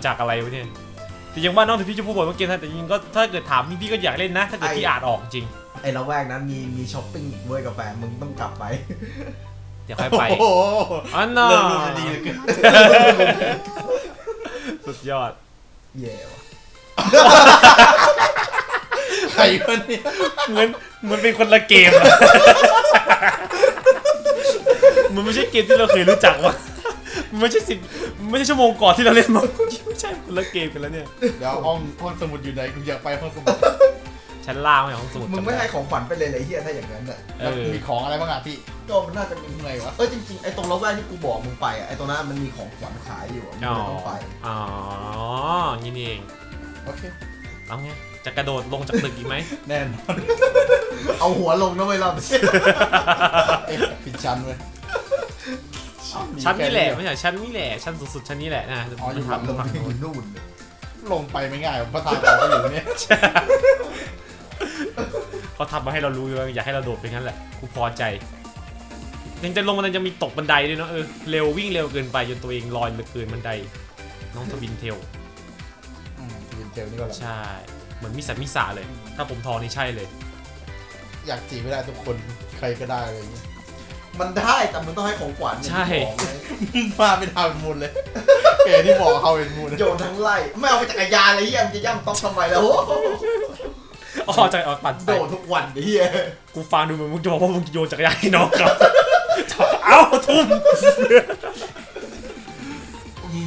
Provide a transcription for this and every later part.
ำมาจากอะไรวะเนี่ยแต่ยังว่าน้องถึงพี่จะพูดบ่อยว่าเกมไทยแต่จริงๆก็ถ้าเกิดถามพี่พี่ก็อยากเล่นนะ ถ้าเกิดพี่อ่านออกจริงไอ้ละแวกนั้นมีมีช้อปปิ้งอีกเว้ยกาแฟมึงต้องกลับไปเดี๋ยวค่อยไปโอ้โหอันน่ะเริ่มรู้สึกดีเหลยเกินสุดยอดเย่ว่ะใครคนเนี่ยเหมือนเหมือนเป็นคนละเกมอะ มันไม่ใช่เกมที่เราเคยรู้จักว่ะมัน ไม่ใช่สิบไม่ใช่ชั่วโมงก่อนที่เราเล่นมาไม่ใช่คนละเกมกันแล้วเนี่ย เดี๋ยวห้องห้องสมุดอยู่ไหนกูอยากไปห้องสมุดชั้นล่างไม่ของสมุดมึงไม่ให้ของขวัญไปเลยเลยเฮียถ้าอย่างนั้นอะเอแล้วอมีของอะไรบ้างอะพี่ก็มันน่าจะมีไงวะเออจริงๆไอ้ตรงละแวกที่กูบอกมึงไปอะไอ้ตรงนั้นมันมีของขวัญขายอยู่อะมึงอ๋อเลยต้องไปอ๋องี้นี่เองโอเคเอาไงจะกระโดดลงจากตึกอีกไหมแน่นอนเอาหัวลงนะเว้ยรอบนี้เอ๊ะผิดชั้นเว้ยเอ้ามี ชั้นนี่แหละค่ไม่ใช่ชั้นนี่แหละชั้นสูงสุดชั้นนี้แหละนะอ๋ออยู่ทำลงฝั่งไปนู้นนู่นเลยลงไปไม่ง่ายเพราะทางออกก็อยู่เนี่ยเขาทำมาให้เรารู้อยู่ว่าอยากให้เราโดดไปงั้นแหละกูพอใจยังจะลงมันยังมีตกบันไดด้วยเนาะเออเร็ววิ่งเร็วเกินไปจนตัวเองลอยเหลือเกินบันได น้องทวินเทลอืมวินเทลนี่ก็แหละใช่ เหมือนมิสันมิสาเลย ถ้าผมทองนี่ใช่เลย อยากจีบไม่ได้ทุกคนใครก็ได้อะไรอย่างเงี้ย มันได้แต่มึงต้องให้ของขวัญอย่างใช่ที่บอกไงมาไม่ทำเป็นมูลเลยเก๋ที่บอกเขาเป็นมูลโยนทั้งไล่ไม่เอาไปจักรยานเลยเฮียมันจะย่ำต๊อกทำไมแล้วโอ้โหอ๋อจะเอาปั่นไปโดดทุกวันเฮียกูฟังดูเหมือนมึงจะบอกว่ามึงโยนจักรยานให้น้องครับเอ้าทุ่ม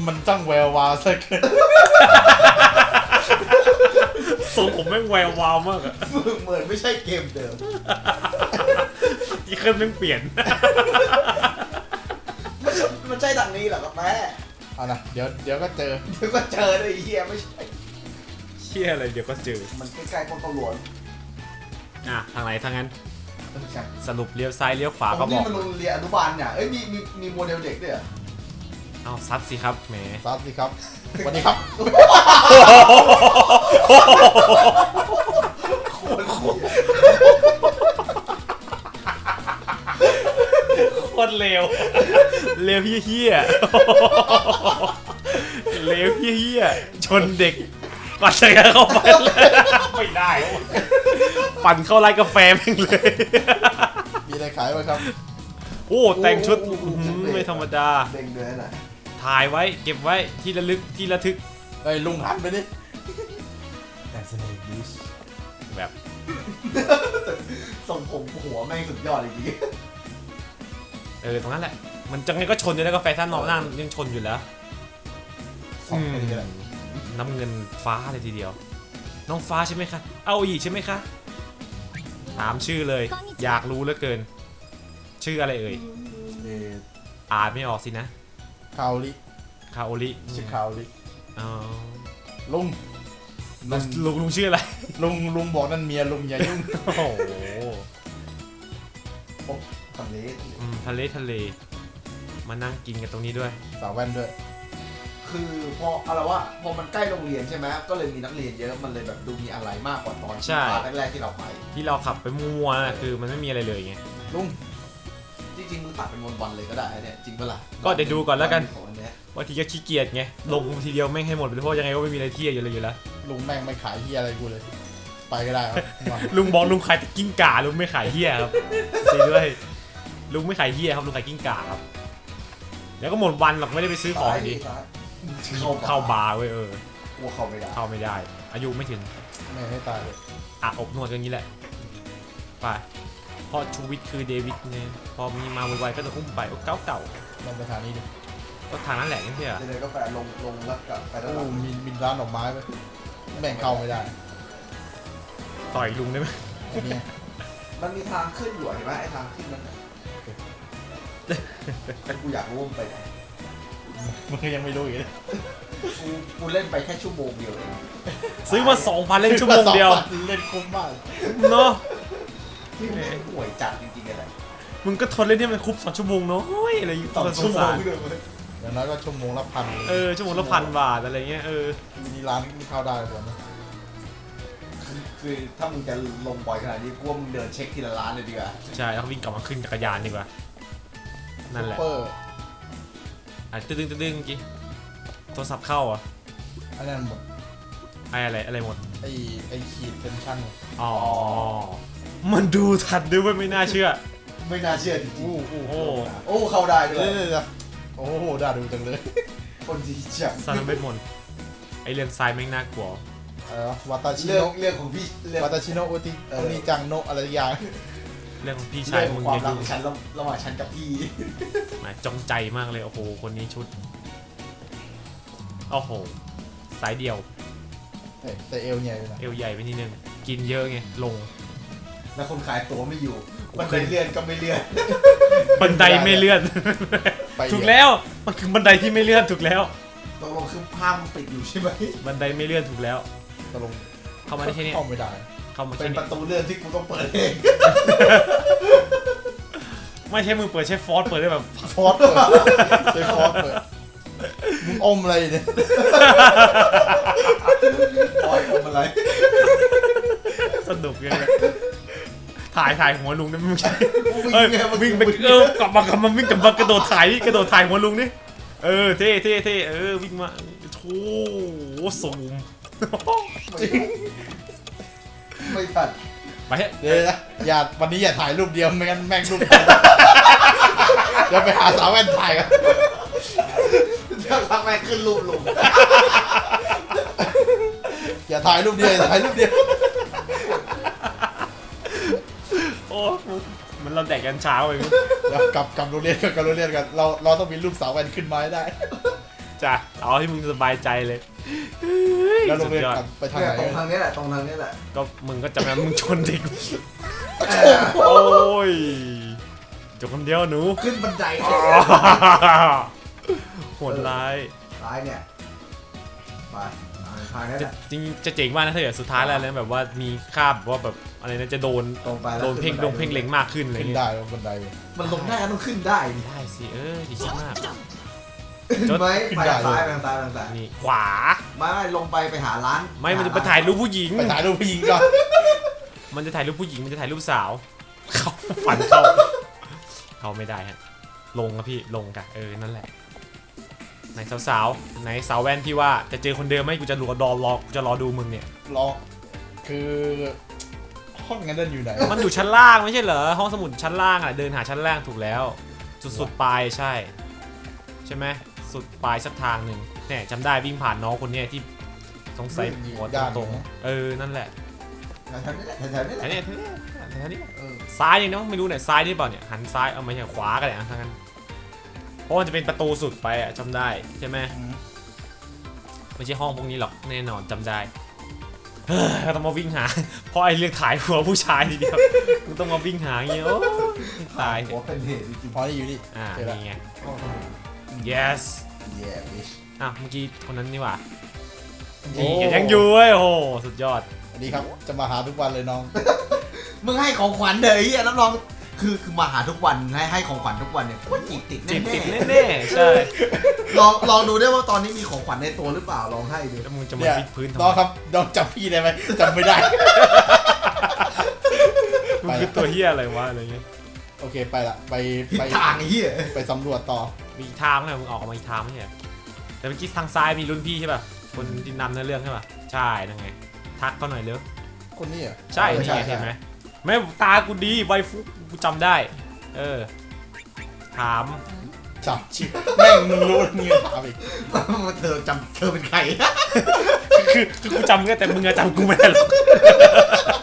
มันจ้องแวววาวซะเกินทรงผมแม่งแวววาวมากอะ เหมือนไม่ใช่เกมเดิม อีเครื่องแม่งเปลี่ยน มันใช่มันใช่ทางนี้เหรอครับแม่เอานะเดี๋ยวเดี๋ยวก็เจอ เดี๋ยวก็เจอเลยไอ้เฮียไม่ใช่ เชี่ยอะไรเดี๋ยวก็เจอ มันใกล้ๆคนตำรวจอะ ทางไหนทางนั้นไม่ใช่สรุปเลี้ยวซ้ายเลี้ยวขวาผก็มบนี่อก มันโรงเรียนอนุบาลเนี่ย เอ้ยมีมีมีโมเดลเด็กด้วยเหรอเอ้าซัดสิครับแหมซับสิครับสวัสดีครับ โคตรเหี้ย คตรเร็วเร็วเฮี้ยๆเร็วเฮี้ยๆชนเด็กก่อนจะเข้าไปเลยไม่ได้วะปั่นเข้าไร้กาแฟแม่งเลย มีอะไรขายไหมครับโอ้แต่งชุดอื้อหือไม่ธรรมดา เด้งด้วยนะถ่ายไว้เก็บไว้ที่ระลึกที่ระทึกเฮ้ยลุงหันไปดิแต่สนุกดีแบบ ส่งผมหัวแม่งสุดยอดเลยจริง เออตรงนั้นแหละ มันจังไงก็ชนอยู่แล้วกาแฟท่านนอกนั่งยังชนอยู่แล้วสองคนนี้แหละน้ำเงินฟ้าเลยทีเดียว น้องฟ้าใช่ไหมคะ เอาอีกใช่ไหมคะ ถามชื่อเลย อยากรู้เหลือเกิน ชื่ออะไรเอ่ย เอ่ออ่านไม่ออกสินะ คาวลิคาโอริชื่อคาวลิอ๋อลุงลุงลุงลุงชื่ออะไร ลุงลุงบอกนั่นเมียลุงอย่ายุ่ง โอ้โหทำเลสอืมทะเลทะเล มานั่งกินกันตรงนี้ด้วย สาวแว่นด้วย คือพออะไรวะพอมันใกล้โรงเรียนใช่ไหมก็เลยมีนักเรียนเยอะมันเลยแบบดูมีอะไรมากกว่าตอนใช่ภาคแรกๆที่เราไปที่เราขับไปมั่วๆนะคือมันไม่มีอะไรเลยไง ลุงจริงๆมึงตัดเป็นวันๆเลยก็ได้นะเนี่ยจริงปะล่ะก็เดี๋ยวดูก่อนแล้วกัน ของอันเนี้ยบางทีก็ขี้เกียจไงลงทีเดียวแม่งให้หมดไปเลยเพราะยังไงก็ไม่มีอะไรเที่ยวอยู่เลยอยู่แล้วลุงแม่งไม่ขายเฮียอะไรกูเลย ไปก็ได้ครับมาลุงบอกลุงขายแต่กิ้งก่าลุงไม่ขายเฮียครับจริงด้วย ลุงไม่ขายเฮียครับลุงขายกิ้งก่าครับ แล้วก็หมดวันหรอกไม่ได้ไปซื้อของดีซ้ายเข้าบาร์เว้ยเออ กลัวเข้าไม่ได้เข้าไม่ได้ อายุไม่ถึงแม่งให้ตายเลยอะอบนวดกันอย่างนี้แหละ ไปเพราะชูวิทย์คือเดวิดเนี่ยพอมีมาไวๆก็จะอุ้มไปโอ้เก่าเก่าลองไปทางนี้ดิๆก็ทางนั้นแหละไม่ใช่เหรอเดี๋ยวๆก็แปะลงลงแล้วกลับไปด้านหลัโอ้งมีมีร้านดอกไม้ไหมแม่งเข้าไม่ได้ ต่อยลุงได้ไหมไอ้เนี่ยมันมีทางขึ้นอยู่อะเห็นไหมไอ้ทางขึ้นนั้นน่ะแต่ กูอยากรู้ว่ามันไปไหนมึงก็ยังไม่รู้อีกเลยกูกูเล่นไปแค่ชั่วโมงเดียวเองซื้อมา2,000เล่นชั่วโมงเดียว เล่นคุ้มมากเนาะที่มันห่วยจัดจริงๆอะไรมึงก็ทนเล่นที่มันครบสองชั่วโมงเนาะโอ้ยอะไรอยู่สองสชั่วงโมสางรเลยเว้ยอย่างน้อยก็ชั่วโมงละพันเออชั่วโมงละพันบาทอะไรเงี้ยเออมีร้านที่เข้าได้ก่อนนะคือถ้ามึงจะลงบ่อยขนาดนี้กูว่ามึงเดินเช็คทีละร้านเลยดีกว่าใช่แล้ววิ่งกลับมาขึ้นจักรยานดีกว่า นั่นแหละซุปเปอร์อะตึ้งตึ้งตึ้งเมื่อกี้โทรศัพท์เข้าอะอันนั้นหมดไอ้อะไรอะไรหมด ไอ้ไอ้ขีดเทนชั่นอ๋อ มันดูทันด้วยเวยไม่น่าเชื่อ ไม่น่าเชื่อจริงอู้อู้โอ้ ๆโอ้เข้าได้ด้วเดี๋ยยวเดี๋ยวเดี๋ยวโอ้โหด่าดูจังเลยคนดีจังซานาเบตมนต์ไอเรื่องทรายแม่งน่ากลัว อะไรวะวาตาชิเรื่องโนะเรื่องของพี่เรื่องวาตาชิโนะโอติเออโอนิจังโนะอะไรสักอย่าง เรื่องของพี่เรื่ชายองขมึองงความอย่ารักยุ่ของงฉันระระหว่างฉันกับพี่ แหมจงใจมากเลย โอ้โห คนนี้ชุด โอ้โห สายเดียว แต่แต่เอวใหญ่เลยนะเอวใหญ่ไปนิดนึง กินเยอะไง ลง แล้วคนขายตั๋วไม่อยู่บันไดเลื่อนก็ไม่เลื่อน บันไดไม่เลื่อน ไปถูกแล้วมันคือบันไดที่ไม่เลื่อนถูกแล้ว ตกลงคือภาพมันปิดอยู่ใช่ไหมบันไดไม่เลื่อนถูกแล้ว ตกลงเข้ามาได้แค่นี้เข้าไม่ได้ เข้ามาเป็แค่นปนี้ระตูเลื่อนที่กูต้องเปิดเองไม่ใช่มือเปิดใช้ฟอสเปิดได้แบบ ฟอสเปิดใช้ฟอสเปิดมึงอมอะไรเนี่ยปล่อยผมอะไรสนุกเลยถ่ายถ่ายหัวลุงได้ไหมมึงใช่วิ่งเอ้ยไงมันวิ่งไปเออกลับมากลับมาวิ่งกลับมากระโดดถ่ายกระโดดถ่ายหัวลุงนี่เออเท่เท่เท่เออวิ่งมาโอ้โหสูง ไม่ทันไปเถอะเดี๋ยวนะอย่าวันนี้อย่าถ่ายรูปเดียวไม่งั้นแม่งรูปเดี๋ยวไปหาสาวแว่นถ่ายกันเดี๋ยวพักแม่งขึ้นรูปลุงอย่าถ่ายรูปเดียวอย่าถ่ายรูปเดียวโอ้มันเราแดกกันเช้าไปเดี๋ยวกลับกลับโรงเรียนกันกลับโรงเรียนกันเราเราต้องมีรูปสาวแว่นขึ้นมาให้ได้ จ้ะเอาให้มึงสบายใจเลย แล้วโรงเรียนสุดยอดกลับไปทางเนี่ยไหนตรงทางนี้แหละตรงทางนี้แหละก็มึงก็จำนะมึงชนเด็กเออโอ้ยจบคนเดียวหนูขึ้นบันไดอ๋อเนี่ยโหดร้ายซ้ายเนี่ยไปทางนี้จะแหละ จริงจะเจ๋งมากนะถ้าเกิดสุดท้ายแล้วนะแบบว่ามีคาบว่าแบบอะไรนะจะโดนตรงไปแล้วโดนเพ่งขึ้โดบันเพ่งเล็งมากขึ้นอะไรขึ้นเงี้ยได้บนบันไดมันลงได้ก็ต้องขึ้นได้ดิได้สิเออดีมาก ขึ้นไหมไปทางซ้ายไปทางซ้ายไปทางซ้ายนี่ขวา ไม่ไม่ลงไปไปหาร้านไม่มันจะไปถ่ายรูปผู้หญิง ไปถ่ายรูปผู้หญิงก่อนมันจะถ่ายรูปผู้หญิงมันจะถ่ายรูปสาว เขาฝันเข้าเขาไม่ได้ฮะ ลงครับพี่ลงกันเออนั่นแหละไหนสาวๆไหนสาวแว่นที่ว่าจะเจอคนเดิมไหมกูจะรอดอรอกูจะรอดูมึงเนี่ย รอคือห้องนั้นเดินอยู่ไหนมันอยู่ชั้นล่างไม่ใช่เหรอห้องสมุดชั้นล่างอะเดินหาชั้นล่างถูกแล้ว สุดสุดปลายใช่ ใช่ไหม สุดปลายสักทางหนึ่งเนี่ยจำได้วิ่งผ่านน้องคนเนี้ยที่สงสัยหัวตรงๆเออนั่นแหละแถวๆนี้แหละแถวๆนี้แหอัละนนี้อันนี้เออซ้ายยังเนาะไม่รู้เนี่ยซ้ายนี่เปล่าเนี่ยหันซ้ายเอาไม่ใช่ขวากันเลยอะทั้งนั้นเพราะมันจะเป็นประตูสุดไปอะจำได้ใช่ไหม อืมไม่ใช่ห้องพวกนี้หรอกแน่นอนจำได้เฮ้ยก็ต้องมาวิ่งหา เพราะไอ้เรื่องถ่ายหัวผู้ชายทีเดียวกูต้องมาวิ่งหาอย่างเงี้ยโอ้ยตายหัวเป็นเหตุจริงพอนี่อยู่นี่อ่าเจอละ นี่ไงๆโอ้โห yes แย่บิชอะเมื่อกี้คนนั้นนี่หว่าโอ้นี่ยังอยู่เว้ยโอ้โหสุดยอดสวัสดีครับจะมาหาทุกวันเลยน้อง มึงให้ของขวัญเด้อไอ้เหี้ยรับรองคือคือมาหาทุกวันให้ให้ของขวัญทุกวันเนี่ยว่าจีบติดจิบแน่ติดแน่ๆใช่ๆลองลองดูได้ว่าตอนนี้มีของขวัญในตัวหรือเปล่าลองให้ดูแล้วมึงจะมาเนี่ยวิดพื้นทำน้องไมครับน้องจำพี่ได้ไหมจำไม่ได้ มึงคือตัวเฮียอะไรวะอะไรเงี้ย โอเคไปละไปผิดไปทางไอ้เหี้ยไปสำรวจต่อมีอีกทางไหมมึงออกมาอีกทางไม่ใช่เหรอแต่เมื่อกี้ทางซ้ายมีรุ่นพี่ใช่ป่ะ คนที่นำเนื้อเรื่องใช่ป่ะ ใช่นั่นไง ทักเขาหน่อยเร็ว คนนี้เหรอใช่ไม่นี่ใช่ไงเห็นไหมไม่ตากูดีไวฟุกกูจำได้ เออ ถาม จับชิบแม่งมึงรู้มึงยังถามอีกว่าเธอจำเธอเป็นใคร คือคือกูจำก็แต่มึงอะจำกูไม่ได้หรอกสุดยอด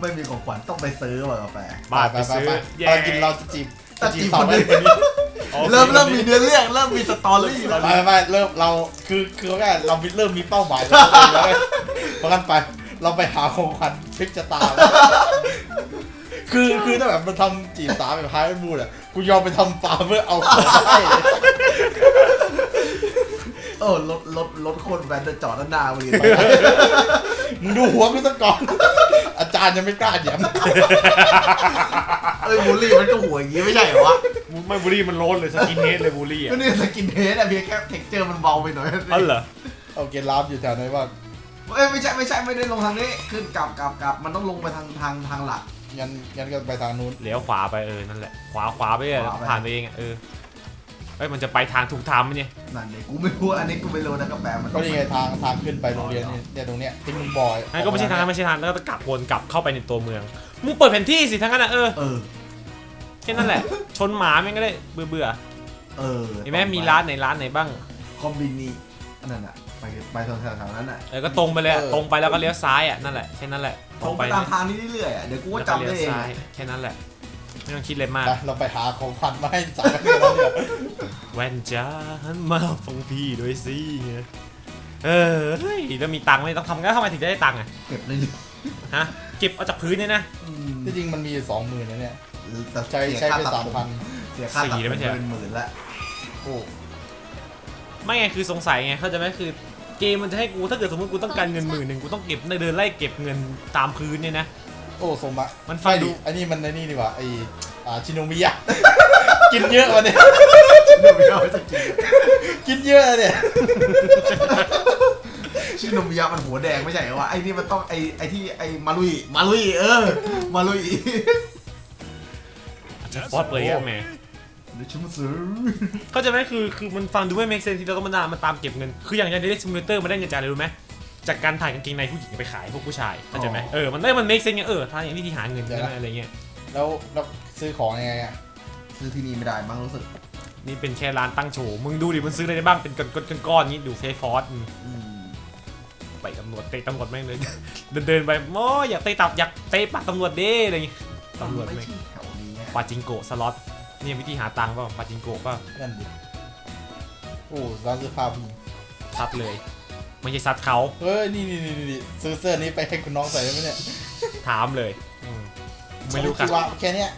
ไม่มีของขวัญต้องไปซื้อว่ะกาแฟบ้าไปซื้อไปแย่ตอนกินเราจะจีบจะจีบสาวคนแว่อื่นนคนนี้โอคเริ่มเริ่มมีเนื้อเรื่องเริ่มมีสตอรี่แล้วไม่ไม่เริ่มเราคือคือว่าเราเริ่มมีเป้าหมายแล้วแล้วเว้ยเพราะงั้นไปเราไปหาของขวัญพลิกชะตาคือคือถ้าแบบมันทำจีบสาวแบบไฮบูดอะกูยอมไปทำปลาเพื่อเอาของมาให้โอ้รถรถรถโคนแวนจะจอดด้านหน้ามึงดิมึงดูหัวกูซะก่อนอา จารย์ยังไม่กล้าเหยียบเอ้ยบูลลี่มันก็หัวอย่างงี้ไม่ใช่เหรอวะไม่บูลลี่มันโลนเลยสกินเฮดเลยบูลลี่อะก็นี่สกินเฮดอะเพียงแค่เท็กเจอร์มันเบาไปหน่อยอ๋อเหรอโอเคลาบอยู่แถวไหนบ้างเอ้ยไม่ใช่ไม่ใช่ไม่ได้ลงทางนี้ขึ้นกลับกลับกลับมันต้องลงไปทางทางทางหลักงั้นงั้นก็ไปทางนู้นเลี้ยวขวาไปเออนั่นแหละขวาขวาไปเลยขวาไป ผ่านไปเองอะเออ เอ้ยมันจะไปทางถูกทางไหมเนี่ยนั่นเด็กกูไม่รู้อันนี้กูไม่รู้นะกาแฟมันก็นี่ไงทางทางขึ้นไปโรงเรียนนี่เนี่ยตรงเนี้ยที่มึงบอกงั้นก็ไม่ใช่ทางนั้นไม่ใช่ทางแล้วก็กลับวนกลับเข้าไปในตัวเมืองมึงเปิดแผนที่สิทั้งนั้นนะเออเออแค่นั้นแหละ ชนหมาแม่งก็ได้เบื่อเบื่อเออๆเห็นไหมมีร้านไหนร้านไหนบ้างคอมบินีอันนั้นอะไปไปทางแถวๆนั้นอะเออก็ตรงไปเลยอะตรงไปแล้วก็เลี้ยวซ้ายอะนั่นแหละแค่นั้นแหละตรงไปตามทางนี้เรื่อยๆอะเดี๋ยวกูก็แล้วก็จำเลี้ยได้วเองซ้ายแค่นั้นแหละ ไม่ต้องคิดเลยมากไปเราไปหาของขวัญมาให้สาวกันแล้วเนี่ยแว่นจ้าหันมาฟังพี่ด้วยสิเงี้ยเออเฮ้ยแล้วมีตังค์ไหมต้องทำงั้นทำไมถึงจะได้ตังค์อะเก็บเลยฮะเก็บเอาจากพื้นเนี่ยนะอืมที่จริงมันมีอยู่สองหมื่นนะเนี่ยแต่ใช้เสียใช้ค่าไปตัดสามผมพันเสียค่าตัดสี่แล้วไม่ผมใช่เหรอเป็นหมื่นละโอ้ไม่ไงคือสงสัยไงเข้าใจไหมคือเกมมันจะให้กูถ้าเกิดสมมติกูต้องการเงินหมื่นหนึ่งกูต้องเก็บเดินไล่เก็บเงินตามพื้นเนี่ยนะ โอ้สมบัติมันฟังไม่ดูดิอันนี้มันในนี่ดีกว่าไออ่าชิโนมิยะ กินเยอะวันนี้ เดี๋ยวไม่เอาจะกินกินเยอะเนี่ยชิโนมิยะมันหัวแดงไม่ใช่เหรอวะไอ้นี่มันต้องไอ้ไอ้ที่ไอ้มาลุยมาลุยเออมาลุย ฟอสเปย์อะแหม่เดี๋ยวฉันมาซื้อเข้าใจไหมคือคือมันฟังดูไม่ make sense ที่เราต้องมานามาตามเก็บเงิน คืออย่างอย่างเดลิซิมูเลเตอร์มันได้เงินจากอะไรรู้ไหม จากการถ่ายกางเกงในผู้หญิงไปขายพวกผู้ชายเข้าใจไหมเออมันได้มัน make sense ไงเออถ้าอย่างนี้ที่หาเงินใช่ไหมอะไรเงี้ยแล้วแล้วซื้อของยังไงอะซื้อที่นี่ไม่ได้มั้งรู้สึก นี่เป็นแค่ร้านตั้งโชว์มึงดูดิมันซื้ออะไรได้บ้างเป็นก้อนๆก้อนๆนี้ดูเฟซฟอสอืมไปตำรวจเตะตำรวจแม่งเลยเดินเดินไปโอ้อยากเตะตับอยากเตะปากตำรวจเด้อะไรอย่างงี้ตำรวจไม่แม่งใช่แถวนี้อะปาจิงโกะสล็อตเนี่ยวิธีหาตังค์เปล่าปาจิงโกะเปล่านั่นดิโอ้ร้านเสื้อผ้าผู้หญิงซัดเลย ไม่ใช่ซัดเขาเฮ้ยนี่นี่นี่นี่ซื้อเสื้อนี้ไปให้คุณน้องใส่ได้ไหมเนี่ยถามเลยอืมไม่รู้คิค่ะดว่าแค่เนี้ย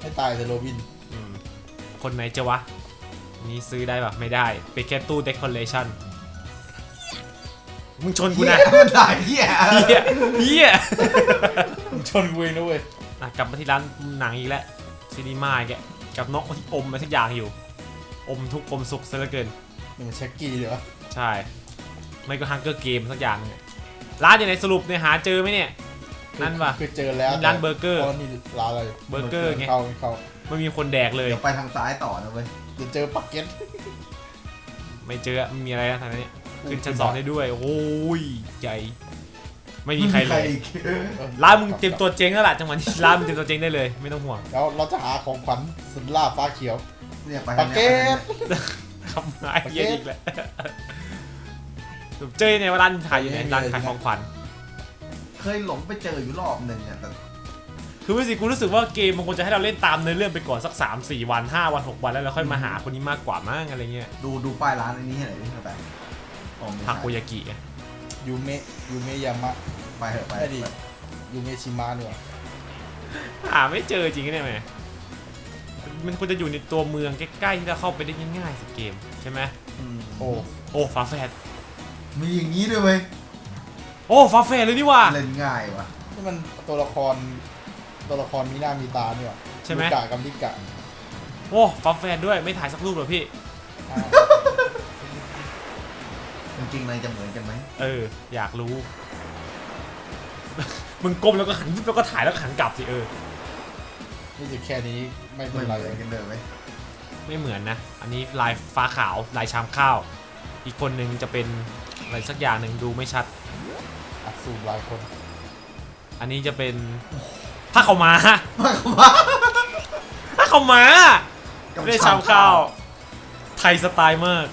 ให้ตายแต่โรบินอืมคนไหนจะวะ นี่ซื้อได้ปะไม่ได้ เป็นแค่ตู้เดคอเรชั่นมึงชนกูเฮียนะมันได้เฮียเฮียเฮียมึงชนกูเองนะเว้ยอะกลับมาที่ร้านหนังอีกแล้วซีนีมาอีกแกกับน้องที่อมมาสักอย่างอยู่ อมทุกข์อมสุขซะเหลือเกินนี่มันเช็คกี้เดี๋ยวใช่ ไม่ก็ฮังเกอร์เกมสักอย่างเนี่ยร้านอยู่ไหนสรุปเนี่ยหาเจอไหมเนี่ย นั่นปะ คือเจอแล้วนี่ร้านเบอร์เกอร์พาะนี่ร้านอะไรเบอร์เกอร์ไง เข้าเข้าไม่มีคนแดกเลย เดี๋ยวไปทางซ้ายต่อนะเว้ยเดี๋ยวเจอปักเก็ตไม่เจอไม่มีอะไรนะทางนี้ขึ้นชั้นสองได้ด้วยโอ้ยใหญ่ไม่มีใครเลยอีกร้านมึงเตรียมตัวเจ๊งแล้วล่ะจังหวะนี้ร้านมึงเตรียมตัวเจ๊งได้เลย ไม่ต้องห่วงแล้วเราจะหาของขวัญสุดล่าฟ้าเขียวเนี่ยไปปัทากงเก็เนี้ยตคำหมายเยอะอีกแล้ว เจอในว่าร้านขายอยู่ไหนร้านขายของขวัญเคยหลงไปเจออยู่รอบหนึ่งอะแต่คือว่าสิกูรู้สึกว่าเกมมันควรจะให้เราเล่นตามเนื้อเรื่องไปก่อนสัก 3 4 วัน 5 วัน 6 วันแล้วเราค่อยมาหาคนนี้มากกว่ามั้งอะไรเงี้ยดูดูป้ายร้านอันนี้ให้หน่อยดิไปอ๋อไม่ใช่ทาโกยากิอะยูเมะยูเมะยามะไปเถอะไปไม่ดียูเมะชิมะเนี่ยหาไม่เจอจริงๆเนี่ยแหมมันควรจะอยู่ในตัวเมืองใกล้ๆที่เราเข้าไปได้ง่ายๆสิเกมใช่ไหมอืมโอ้โอ้ฝาแฝด มีอย่างนี้ด้วยเว้ยโอ้ฝาแฝดเลยนี่ว่า เล่นง่ายว่ะนี่มันตัวละครตัวละครมีหน้ามีตาเนี่ยใช่ไหมลูกะกับลิกะโอ้ฝาแฝดด้วยไม่ถ่ายสักรูปเหรอพี่ อ่าจริงๆในจะเหมือนกันไหมเออ อยากรู้ มึงก้มแล้วก็หันแล้วก็ถ่ายแล้วก็หันกลับสิเออรู้สึกแค่นี้ไม่เป็ไม่นเหไรมือนกันเลยเว้ยไม่เหมือนนะ อันนี้ลายฟ้าขาวลายชามข้าว อีกคนนึงจะเป็น อะไรสักอย่างหนึ่งดูไม่ชัด อัดสูบหลายคนอันนี้จะเป็นผ้าขาวม้ามาเข้ามาผ้าขาวม้ากับไม่ได้ชามข้าวไทยสไตล์มาก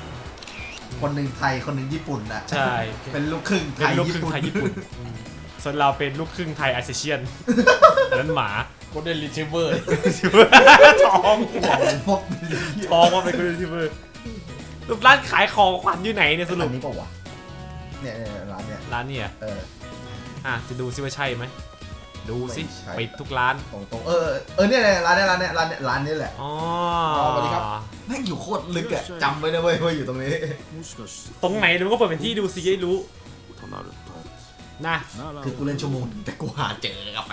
คนหนึ่งไทยคนหนึ่งญี่ปุ่นน่ะใช่ เป็นลูกครึ่งไทเป็นยลูกคญี่รึ่งปุ่นไทยญี่ปุ่นอืมส่วนเราเป็นลูกครึ่งไทยอาเซเชียนอันนั้นหมาโกลเด้นรีทรีเวอร์ท้องพวกท้องว่าเป็นคนที่มือรูปร้านขายของขวัญอยู่ไหนเนี่ยสรุอัปนนี้เปล่าวะ เนี่ยเนี่ยร้านเนี่ย ร้านเนี่ย เออ อ่ะจะดูซิว่าใช่ไหมดูสิ ไม่ใช่ ปิดทุกร้าน ตรงตรงๆเออเออเนี่ยเนี่ยร้านเนี่ยร้านเนี่ยร้านเนี่ยร้านนี้แหละ อ๋อ สวัสดีครับ แม่งอยู่โคตรลึกอะจำไว้นะเว้ยว่าอยู่ตรงนี้ もしかして ตรงไหนเราก็เปิดเป็นที่ดูสิจะได้รู้ となると นะ なら คือกูเล่นชั่วโมงหนึ่งแต่กูหาเจอกาแฟ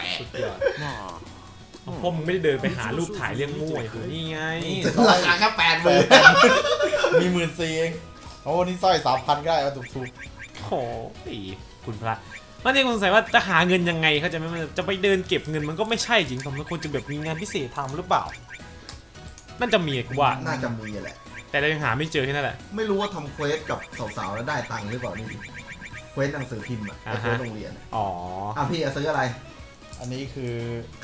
まあ เพราะมึงไม่ได้เดินไปหารูปถ่ายเรื่องมั่วอย่างนี้ไง ราคาแค่แปดหมื่น มีหมื่นสี่เองโอ้นี่สร้อยสามพันก็ได้เอาถูก โอ้ยคุณพระมันยังสงสัยว่าจะหาเงินยังไงเขาใจะไม่มันจะไปเดินเก็บเงินมันก็ไม่ใช่จริงผมมันควรจะแบบมีงานพิเศษทำหรือเปล่าๆน่าจะมีกูว่าน่าจะมีแหละ แต่เรายังหาไม่เจอแค่นั้นแหละ ไม่รู้ว่าทำเควสกับสาวๆแล้วได้ตังค์หรือเปล่านี่เควสหนังสือพิมพ์อะอ่าฮะเควสโรงเรียนอะอ๋ออะพี่จะซื้ออะไร อันนี้คือ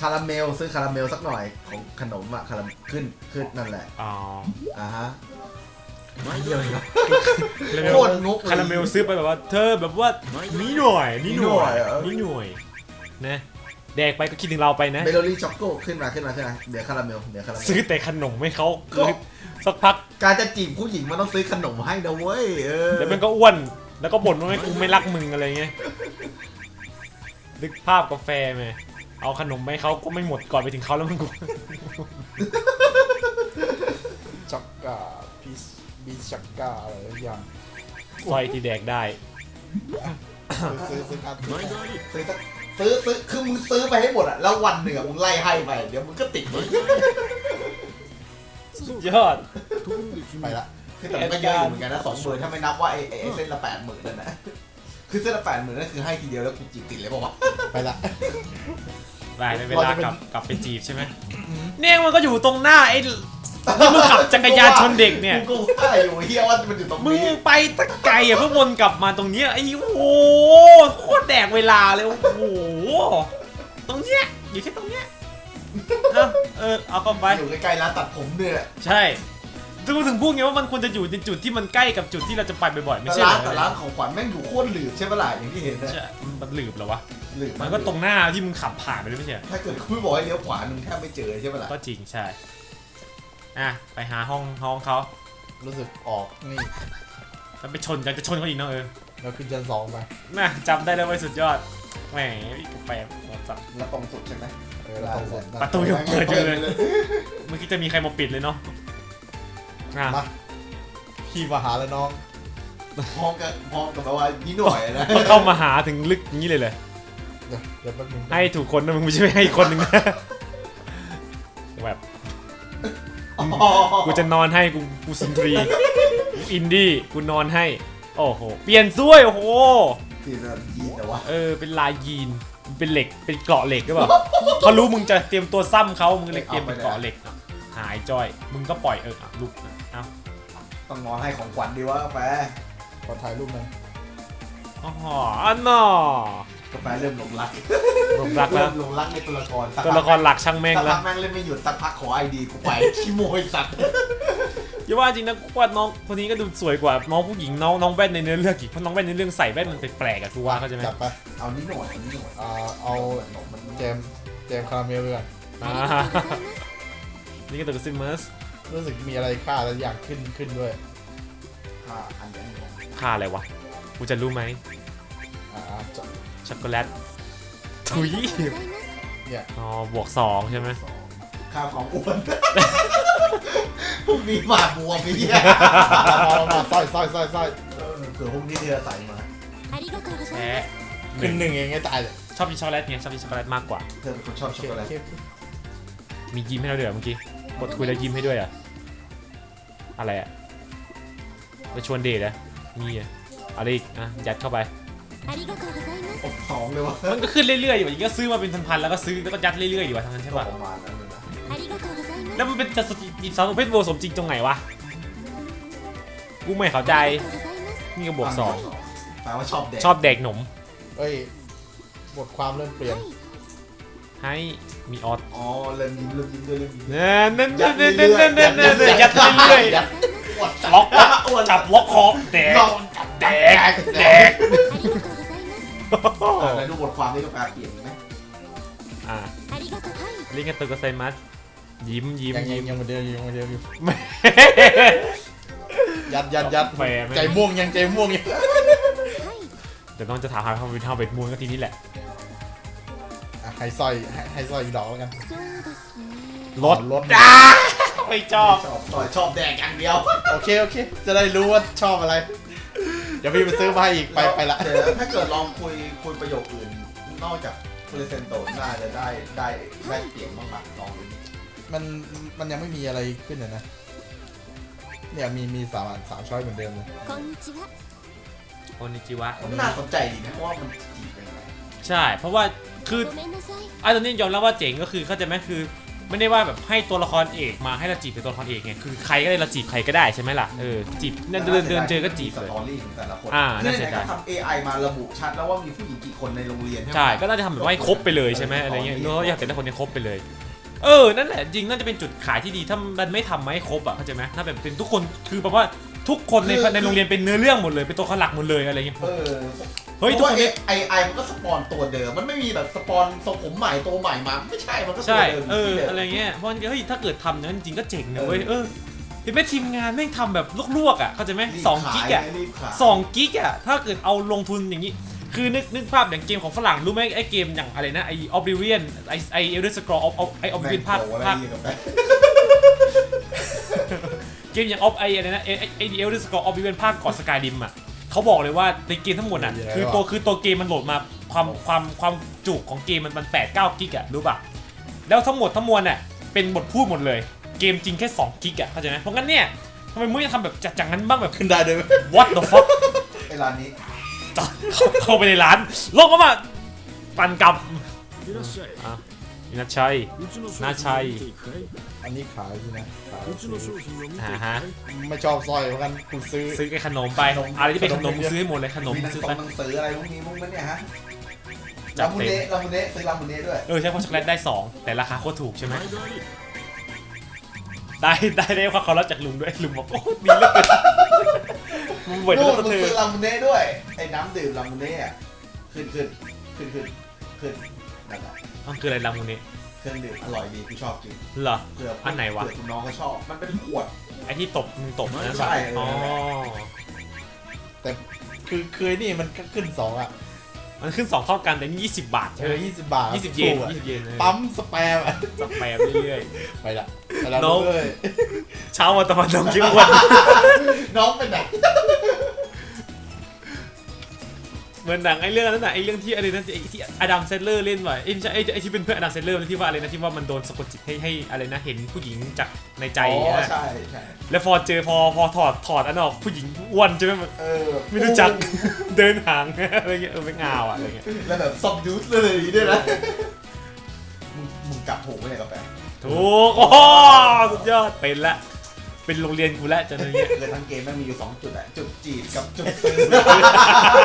คาราเมลซื้อคาราเมลสักหน่อยของขนมอะคาราขึ้นขึ้นนั่นแหละ อ๋อ อ่าฮะ ไม่เยอะเลยคาราเมโคลตรงกเลย คาราเมลซื้อไปแบบว่า เธอแบบว่านี่หน่อยนี่หน่อยนิดหน่อยเหรอนี่หน่อยนะแดกไปก็คิดถึงเราไปนะเมโลลี่ช็อกโกขึ้นมาขึ้นมาขึ้นมาเดี๋ยวคาราเมลเดี๋ยวคาราเมล ซื้อแต่ขนมให้เขาคือสักพักการจะจีบผู้หญิงมันต้องซื้อขนมให้นะเว้ยเออเดี๋ยวมันก็อ้วนแล้วก็บ่นว่าไม่กูไม่รักมึงอะไรเงี้ยนึกภาพกาแฟไหมเอาขนมไปให้เขาก็ไม่หมดก่อนไปถึงเขาแล้วมึงกูช็อกกาพีซ บีช็อกกาอะไรทุกอย่างซอยที่แดกได้ ซื้อซื้อการซื้อซื้อสักซื้อซื้อคือมึงซื้อไปให้หมดอะแล้ววันหนึ่งอะมึงไล่ให้ไปเดี๋ยวมึงก็ติดมึงสุดยอด ไปละคือแต่มันก็เยอะอยู่เหมือนกันนะสองหมื่นถ้าไม่นับว่าไอ้ไอ้ไอ้เส้นละแปดหมื่นนั่นนะคือเส้นละแปดหมื่นนั่นคือให้ทีเดียวแล้วกูจีบติดเลยบอกว่าวะไปละได้ในเวลากลับกลับไปจีบใช่ไหมเนี่ยมันก็อยู่ตรงหน้าไอ้ ที่มึงขับจักรยานชนเด็กเนี่ย กูก็ว่าอยู่เฮียว่ามันอยู่ตรงมึงนี้ ไปตะไกลอะเพื่อวนกลับมาตรงเนี้ยไอ้โอ้โหโคตรแดกเวลาเลยโอ้โหตรงเนี้ยอยู่แค่ตรงเนี้ยเอาเออเอาไป อยู่ใกล้ๆร้านตัดผมเนี่ยใช่ถึงถึงพูดไงว่ามันควรจะอยู่ในจุดที่มันใกล้กับจุดที่เราจะไปบ่อยๆไม่แต่ใช่ร้านแต่ร้านของขวัญแม่งอยู่โคตรหลืบใช่ปะล่ะอย่างที่เห็นนะใช่มันหลืบเหรอวะ หลืบมันก็ตรงหน้าที่มึงขับผ่านไปด้วยไม่ใช่เหรอถ้าเกิดคุณบอกให้เลี้ยวขวามึงแทบไม่เจอใช่ปะล่ะก็จริงใช่ อะไปหาห้องห้องเขารู้สึกออกนี่แล้วไปชนกันจะชนเขาอีกเนาะเออแล้วขึ้นชั้นสองไปน่ะจำได้แล้วไว้ยสุดยอดแหมพี่กาแฟหมดจับแล้วตรงสุดใช่ไหมเออแล้วตรงสุดประตูยังเปิดอยู่เลยเมื่อกี้จะมีใครมาปิดเลยเนาะอะมาพี่มาหาแล้วน้องพร้อมกับพร้อมกับแบบว่านี่หน่อยนะเข้ามาหาถึงลึกอย่างนี้เลยเลยเดี๋ยวเดี๋ยวแป๊บนึงให้ถูกคนนะมึงไม่ใช่ให้อีกคนหนึ่งนะแบบอ๋อ กูจะนอนให้กูกูสุนทรีกูอินดี้กูนอนให้ โอ้โห เปลี่ยนด้วยโอ้โหที่นั่นยีนแต่ว่าเออเป็นลายยีนเป็นเหล็กเป็นเกราะเหล็กหรือเปล่าเขารู้มึงจะเตรียมตัวซ้ำเขามึงเลยเตรียมเป็นเกราะเหล็กอะหายจอยมึงก็ปล่อยเอออะลุกนะเอาต้องงอให้ของขวัญดีว่ากาแฟขอถ่ายรูปหน่อย อ๋ออันน่อ กาแฟเริ่มหลงรักหลงรักแล้วเริ่มหลงรักในตัวละครสักตัวละครหลักช่างแม่งสักแล้พัวกแม่งเล่นไม่หยุดสักพักขอไอดีกูไปขี้โมยสัตว์อย่าว่าจริงนะกูว่าน้องคนนี้ก็ดูสวยกว่าน้องผู้หญิงน้องน้องแว่นในเนื้อเรื่องอีกเพราะน้องแว่นในเรื่องใส่แว่นมันแปลกๆอะกูว่าเขาใจไหมจับไปเอานี่หน่อยเอานี่หน่อยอ่าเอามันเจมส์เจมส์คาราเมลไปก่อนอ่านี่ก็ตัวซิมเมอร์สรู้สึกมีอะไรค่าแล้วอยากขึ้นขึ้นด้วยอ่าอันนี้อันนี้ค่าอะไรวะกูจะรู้ไหมอ่าจะ ช็อกโกแลตถุยเนี่ยอ๋อบวกสองใช่ไหมค่าของอ้วนพรุ่งนี้มาบวมไอ้เหี้ยเอามาสร้อยสร้อยสร้อยสร้อยเออเผื่อพรุ่งนี้เธอใส่มาแพ้ขึ้นหนึ่งเองไงตายเลยชอบกินช็อกโกแลตไงชอบกินช็อกโกแลตมากกว่าเธอเป็นคนชอบช็อกโกแลตมียิ้มให้เราด้วยเหรอเมื่อกี้กดคุยแล้วยิ้มให้ด้วยอะอะไรอะจะชวนเดทอะมีอะอะไรอีกอะยัดเข้าไป อบสองเลยวะมันก็ขึ้นเรื่อยๆอยู่อีกก็ซื้อมาเป็นพันๆแล้วก็ซื้อแล้วก็ยัดเรื่อยๆอยู่อะทั้งนั้นใช่ก็ปะประมาณนั้นเลยนะแล้วมันเป็นจะสติสาวประเภทโบสมจริงตรงไหนวะกูไม่เข้าใจนี่ก็บวกสองแปลว่าชอบแดกชอบแดกหนมเอ้ยบทความเริ่มเปลี่ยนให้มีออสอ๋อเริ่มยิ้มเริ่มยิ้มด้วยเริ่มยิ้มนั่นนั่นนั่นนั่นนั่นนั่นนั่นนั่นยัดเรื่อยยัดอวดๆล็อกอะจับล็อกคอแดกลองแดกแดกเออแล้วดูบทความนี้ก็แปลเปลี่ยนไหมอะลิงก์กันตัวกระไซมัสยิ้มยิ้มยังยังยิ้ม ยังเหมือนเดิมอยู่ยังเหมือนเดิมอยู่ไม่ยัดยัดยัดแฟร์ไหมใจม่วงยังใจม่วงยังเดี๋ยวต้องจะถามหาความเป็นธรรมเป็นมูลก็ทีนี้แหละอะให้สร้อยให้ให้สร้อยอีกดอกแล้วกันรถรถอ่าไม่ชอบ ชอบต่อยชอบแดกอย่างเดียวโอเคโอเค จะได้รู้ว่าชอบอะไรเดี๋ยวพี่ไปซื้อมาให้อีกไปไปละเดี๋ยวถ้าเกิดลองคุยคุยประโยคอื่น นอกจากเพรเซนโตน่าจะได้ได้ได้เปลี่ยนบ้างปะลองดูมันมันยังไม่มีอะไรขึ้นเลยนะ เนี่ยมีมีสามอันสามช้อยเหมือนเดิมเลยโอนิจิวะ มันน่าสนใจดีนะเพราะว่ามันจีบยังไงใช่ เพราะว่าคือไอ้ตัวนี้ยอมรับว่าเจ๋งก็คือเข้าใจไหมคือ ไม่ได้ว่าแบบให้ตัวละครเอกมาให้เราจีบเป็นตัวละครเอกไงคือใครก็ได้เราจีบใครก็ได้ใช่ไหมล่ะเออจีบเนี่ยเดินเดินเจอก็จีบสเลย ตอรี่ของแต่ละคนอ่าเนี่น่ายเสียเนี่ยดายเขาทำ AI มาระบุชัดแล้วว่ามีผู้หญิงกี่คนในโรงเรียนใช่ไหม ใช่ก็น่าจะทำแบบว่าให้ครบไปเลยใช่ไหมอะไรเงี้ยเนอะอยากแต่ละคนเนี่ยครบไปเลย เออนั่นแหละจริงน่าจะเป็นจุดขายที่ดีถ้ามันไม่ทำมาให้ครบอะเข้าใจไหมถ้าแบบเป็นทุกคนคือแบบว่าทุกคนในในโรงเรียนเป็นเนื้อเรื่องหมดเลยเป็นตัวขลักหมดเลยอะไรเงี้ย เออเฮ้ยเพทุกราะคนว่าเนี่ยไอไอมันก็สปอนตัวเดิม มันไม่มีแบบสปอนทรงผมใหม่ตัวใหม่มาไม่ใช่ มันก็ตัวใช่เดิมเออที่ดิมอะไรเงี้ยเพราะงั้นเฮ้ยถ้าเกิดทำอย่างนั้นจริงๆก็เจ๋งนะเว้ยเออเห็นไหมทีมงานแม่งทำแบบลวกๆอะเข้าใจไหมรีบสองขายกิกอะรีบขายสองกิกอะถ้าเกิดเอาลงทุนอย่างนี้ คือนึกนึกภาพอย่างเกมของฝรั่งรู้ไหมไอเกมอย่างอะไรนะไอออบริเวียนไอไอเอลเดอร์สกรอลไอออบริเวียนภาคแม่งโตอะไรภาคเงี้ยกับแม่งเกมอย่างออฟไออะไรนะไอไอเอลเดอร์สกรอลออบริเวียนภาคก่อนสกายริมอะ เขาบอกเลยว่าในเกมทั้งหมดอะ คือตัวคือตัวเกมมันโหลดมาความความความจุของเกมมันมันแปดเก้ากิกะรู้ป่ะแล้วทั้งหมดทั้งมวลน่ะเป็นบทพูดหมดเลย เกมจริงแค่2กิกะเข้าใจไหมเพราะงั้นเนี่ยทำไมมึงจะทำแบบจัดจังงั้นบ้างแบบ ขึ้นได้เลย what the fuck ไอร้านนี้ เข้าไปในร้านลงมามาปั่นกลับ นาชชัยนาชัยอันนี้ขายสินะขายฮะไม่ชอบซอยเพราะกันคุณซื้อซื้อไอ้ขนมไปอะไรที่เป็นขนมซื้อให้หมดเลยขนมซื้อไปหนังสืออะไรพวกนี้พวกนั้นเนี่ยฮะลามูเนะลามูเนะซื้อลามูเนะด้วยเออใช่คพราะช็อกโกแลตได้ 2 แต่ราคาโคตรถูกใช่ไหมได้ได้ได้ความเขารับจากลุงด้วยลุงบอกโอ้มีเรื่องเป็นมึงบ่อยแล้วก็เธอซื้อลามูเนะด้วยไอ้น้ำดื่มลามูเนะขึ้นขึ้นขึ้นขึ้นขึ้นนั่นแหละ มันคืออะไรลามูเน่เครื่องดื่มอร่อยดีกูชอบจริงเหรอ เผื่ออันไหนวะ เผื่อคุณน้องก็ชอบ มันเป็นขวด ไอที่ตบมึงตบนะใช่อ๋อแต่คือคือนี่มันก็ขึ้นสองอะมันขึ้น2เท่ากันแต่นี่20บาทเอใช่ไหมอยี่สิบบาทยี่สิบเยนถูกอะยี่สิบเยนเลยปั๊มสแปมอะสับแปมเรื่อย ไปละไปละน้องเลยๆเช้ามาตะวันน้องคิดว่า น้องเป็นไหน เหมือนหนังไอ้เรื่องนั้นน่ะไอ้เรื่องที่อะไรนะไอ้ที่อดัมเซนเลอร์เล่นไว้ไอ้ไม่ใช่ไอ้ไอ้ที่เป็นเพื่อนอดัมเซนเลอร์ที่ว่าอะไรนะที่ว่ามันโดนสะกดจิตให้ให้อะไรนะเห็นผู้หญิงจากในใจอ๋อนะใช่ใช่แล้วพอเจอพอพอถอดถอดอันนนออกผู้หญิงอ้วนใช่ไหมมันเออไม่รู้จัก เดินห่าง อะไรเงี้ยเออไม่งาวอะอะไรเงี้ยแล้วแบบซอบยูสเลยด้วยนะมึงมึงจับถูกไหมเนี่ยกาแฟถูกโอ้โหสุดยอดเป็นละ เป็นโรงเรียนกูแล้วจนอะไรเงี้ยคือทั้งเกมแม่งมีอยู่สองจุดอะจุดจีบกับจุดซื้อแค่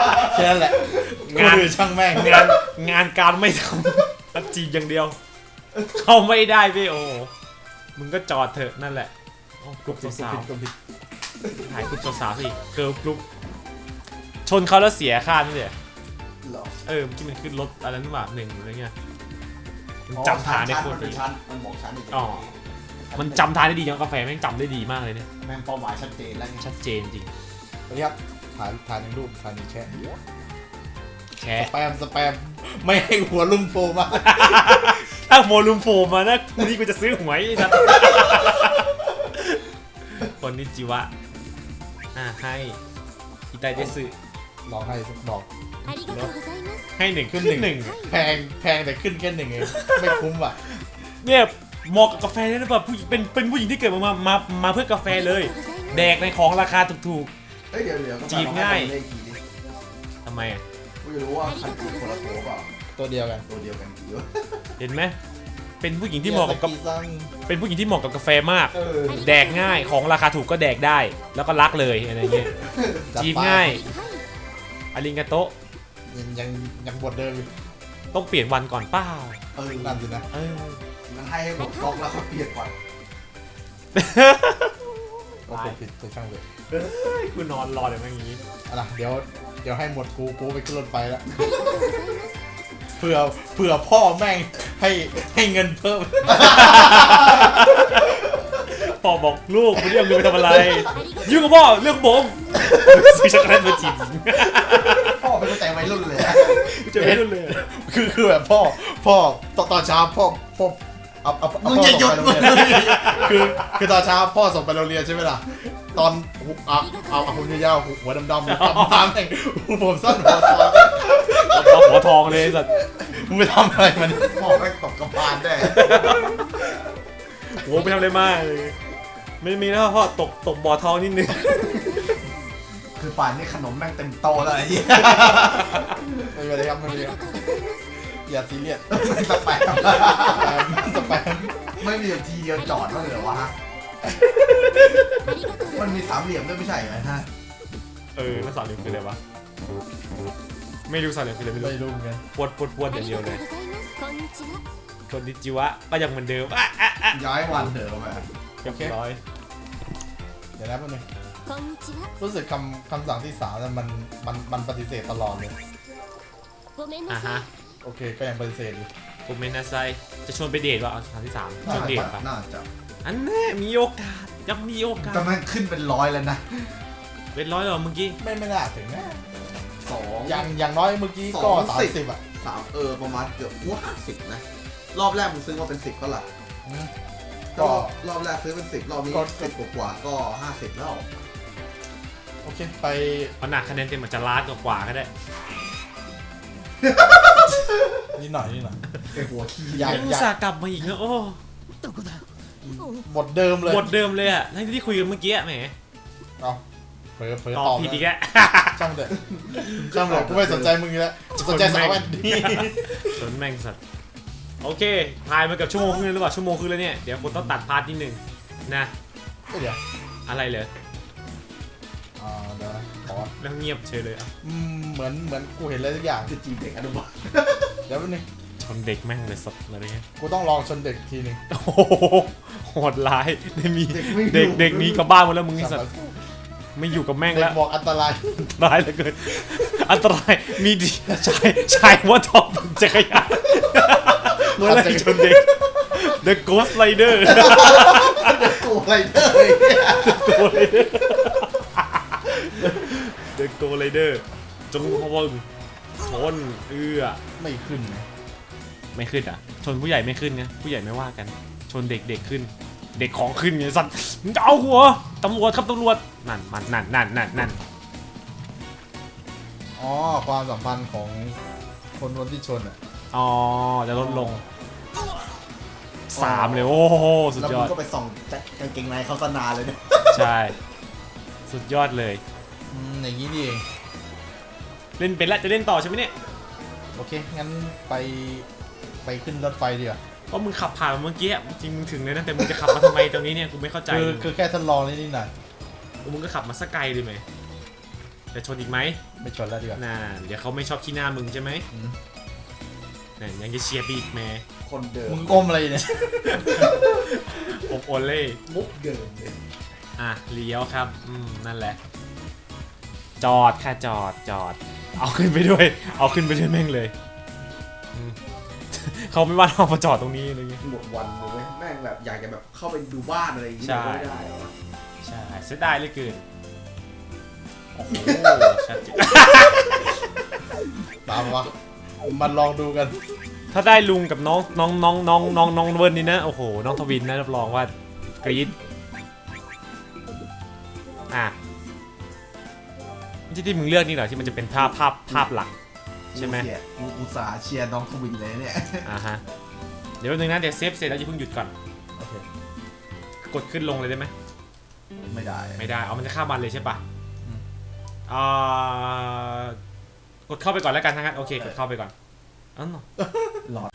นั้นแหละงานกูคือช่างแม่งงานงานการไม่ทำรับจีบอย่างเดียว เข้าไม่ได้พี่โอมึงก็จอดเถอะนั่นแหละโอ้กลุ่มสาวกดผิดๆถ่ายกลุ่มสาวๆสิเกิร์ลกลุ่มชนเขาแล้วเสียค่านี่เลยหรอเออเมื่อกี้มันขึ้นรถอะไรนั่นหว่าหนึ่งอะไรเงี้ยมันจำทางได้โคตรมันเป็ดีนชั้นมันบอกชั้นอยู่อ๋อ มันจำทางได้ดีอย่างกาแฟแม่งจำได้ดีมากเลยเนี่ยแม่งเป้าหมายชัดเจนแล้วไงชัดเจนจริง สวัสดีครับถ่ายถ่ายในรูปถ่ายในแชท แช ส ร์ แปมสแปมไม่ให้หัวลุ่มโฟมา ถ้าโมลูมโฟมมานะกูนี่กูจะซื้อหวยไอ้สัสคนนิจิวะ อ่าให้อิไตเดสึ ลองให้สักดอก ありがとうございます。 ให้หนึ่ง ขึ้ ขึ้น น ห หนึ่ นึ่ง ง แพงแพงแต่ขึ้นแค่หนึ่งเองไม่คุ้มอ่ะ เนี่ยเหมาะกับกาแฟเลยนะแบบผู้หญิงเป็นเป็นผู้หญิงที่เกิดมามามามาเพื่อกาแฟเลย แดกในของราคาถูก เฮ้ยเดี๋ยวเดี๋ยวก็ จีบง่าย เลขกี่ดิ ๆทำไมอ่ะ กูจะรู้ว่าคันคือคนละตัวเปล่าตัวเดียวกันตัวเดียวกันกี่วะเห็นไหมเป็นผู้หญิงที่เหมาะกับกากีซังเป็นผู้หญิงที่เหมาะกับกาแฟมาก เออแดกง่ายของราคาถูกก็แดกได้ แล้วก็รักเลยอะไรเงี้ยจัดจีบไปง่ายはい。อาริงกาโตะยังยังยังบทเดิมอยู่ต้องเปลี่ยนวันก่อนเป้าเออนั่นสินะเออมันให้ให้หมดกล้องแล้วเขาเปลี่ยนก่อนก็กดผิดไปช่างเลยเฮ้ยกูนอนรอเดี๋ยวแม่งอย่างงี้ เอาล่ะเดี๋ยว เดี๋ยวให้หมดกูกูไปขึ้นรถไฟละเผื่อเผื่อพ่อแม่งให้ให้เงินเพิ่ม พ่อบอกลูกไม่เรียกลูกไปทำอะไรยุ่งกับพ่อเรื่องผมซื้อช็อกโกแลตมาจิ้มพ่อเป็นตั้งไวัยรุ่นเลยอะ จะไม่รู้เลย คือคือแบบพ่อ พ่อตอนตอนเช้าพ่อพ่อ เอาเอาเอามึงพ่ออย่าหยุส่ด งไปโรงเรียนคือคือตอนเช้าพ่อส่งไปโรงเรียนใช่ไหมล่ะ ตอนหุเอาเอาเอาคุณยาวๆหัวดำๆกำตามแม่งผมสั้นหัวทองเอาหัวทองเลยไอ้สัตว์มึงไปทำอะไรมันพ่อแม่งตกกระบาลได้โหไปทำอะไรมาไม่มีนะพ่อตกตกบ่อทองนิดนึงคือป่านนี้ขนมแม่งเต็มโตะแล้วไอ้เหี้ยไม่เป็นไรครับไม่เป็นไรครับ อย่าซีเรียสไม่สแปมสแปมไม่มีแบบทีเดียวจอดก็เลยเหรอวะฮะมันมีสามเหลี่ยมด้วยไม่ใช่ไหมฮะเออแล้สามเหลี่ยมคืออะไรวะไม่รู้สามเหลี่ยมคืออะไรไม่รู้ไม่รู้เหมือนกันพวดปวดปวดอย่างเดียวเลยคนดิจิวะก็ยังเหมือนเดิมอะอะย้อยวันเถอะมาเรียบร้อยเดี๋ยวแล้วมันงรู้สึกคำคำสั่งที่สามมันมันมันปฏิเสธตลอดเลยอะฮะ โอเคก็ยังปฏิเสธอยู่ผมเมนนาไซจะชวนไปเดทวะเอาครั้งที่สามชวนเดทปะน่าจะอันแน่มีโอกาสยังมีโอกาสแต่มันขึ้นเป็นร้อยแล้วนะเป็นร้อยเหรอเมื่อกี้ไม่ไม่น่าถึงนะสองอย่างอย่างน้อยเมื่อกี้สก็องสามสิบสิบอะสามเออประมาณเกือบว่าห้าสิบนะ รอบแรกมึงซื้อมาเป็นสิบก็ละอืมก็ก็รอบแรกซื้อเป็นสิบรอบนี้ก็สิบกว่าๆก็ห้าสิบแล้ว โอเคไปเอาหนักคะแนนเต็มอาจจะล้านกว่าๆก็ได้ นิดหน่อยนิดหน่อยไอหัวขี้อยากอุตส่าห์กลับมาอีกนะโอ้บทเดิมเลยบทเดิมเลยอะทั้งที่คุยกันเมื่อกี้อะแหมเอาเผลอเผลอตตออบบผิดอีกแล้วแล้วช่างเถอะช่างเถอะกูไม่สนใจมึงอีกแล้วสนใจสาวแว่นนี่สนแม่งสัตว์โอเคถ่ายมาเกับชั่วโมงครึ่งแล้วหรือเปล่าชั่วโมงครึ่งแล้วเนี่ยเดี๋ยวคนต้องตัดพาร์ทนิดนึงนะเดี๋ยวอะไรเลยอ่าเดี๋ยวนะขอแล้วเงียบเฉยเลยอะอืมเหมือนเหมือนกูเห็นอะไรสักอย่างคือจีบเด็กอนุบาลเดี๋ยวแป๊บนึงชนเด็กแม่งเลยสัตว์อะไรเงี้ยกูต้องลองชนเด็กทีหนึง โอ้โหโหดร้ายได้มีเด็กไม่เด็กรู้เด็กหนี้กลับบ้านหมดแล้วมึงไอ้สัตว์ไม่อยู่กับแม่งเด็แล้กวบอกอันตรายร้ายเหลือเกินอันตรายมีดีชายชายว่าทองจักรยานเมื่อไหรชนเด็ก The Ghost Rider ตัวอะไรเด้อเลย เนี่ย Go Rider The Go Rider จงพวงชนเอื้อไม่ขึ้นนะไม่ขึ้นอะ ชนผู้ใหญ่ไม่ขึ้นไงผู้ใหญ่ไม่ว่ากัน ชนเด็กเด็กขึ้น เด็กของขึ้นไงสัตว์มึงจะเอาหัวตำรวจครับตำรวจนั่นมันนั่นนั่นนั่นนั่นอ๋อความสัมพันธ์ของคนคนที่ชนอะอ๋อจะลดลงสามเลยโอ้โหสุดแล้วยมึองด ก็ไปส่องแจ็คกางเกงในเขาสนาเลยเนี่ย ใช่ สุดยอดเลย อืมอย่างนี้นี่เองเล่นเป็นแล้วจะเล่นต่อใช่ไหมเนี่ยโอเค งั้นไปไปขึ้นรถไฟดีกว่าก็มึงขับผ่านมาเมื่อกี้อะจริงมึงถึงเลยนะแต่มึงจะขับมาทำไมตรงนี้เนี่ยกูไม่เข้าใจคือคือแค่ทดลองนิดๆหน่อยมึงก็ขับมาสักไกลเลยไหมจะชนอีกไหมไม่ชนแล้วดีกว่าน่าเดี๋ยวเขาไม่ชอบขี้หน้ามึงใช่ไหมอืมน่ะยังจะเชียร์ไปอีกแม่คนเดิมมึงก้มอะไรเนี่ย อบโอเล่ มุกเดิมเลยอะเลี้ยวครับอืมนั่นแหละ จอดค่ะจอดจอด เอาขึ้นไปด้วย เอาขึ้นไปด้วยแม่งเลยอืมเขาไม่ว่าเรามาจอดตรงนี้อะไรเงี้ย หมดวันเลยเว้ยแม่งแบบอยากจะแบบเข้าไปดูบ้านอะไรอย่างเงี้ยใช่ก็ไม่ได้ใช่เสียดายเหลยเกินโอ้โหชัดเจนตามวะมันลองดูกัน ถ้าได้ลุงกับน้องน้องน้องน้องน้องน้องเวิร์นนี่นะโอ้โหน้องทวินนะรับรองว่ากรี๊ดอะ ที่ที่มึงเลือกนี่เหรอที่มันจะเป็นภาพภาพภาพหลัก ใช่ไหมกูเชียร์กูอุตส่าห์เชียร์น้องทวินเลยเนี่ย อ่าฮะ เดี๋ยวแป๊บนึงนะเดี๋ยวเซฟเสร็จแล้วอย่าเพิ่งหยุดก่อน โอเค กดขึ้นลงเลยได้ไหม ไม่ได้ ไม่ได้ เอามันจะข้ามวันเลยใช่ปะอืม อ่ากดเข้าไปก่อนแล้วกันทั้งนั้นโอเค กดเข้าไปก่อนอ๋อ หลอด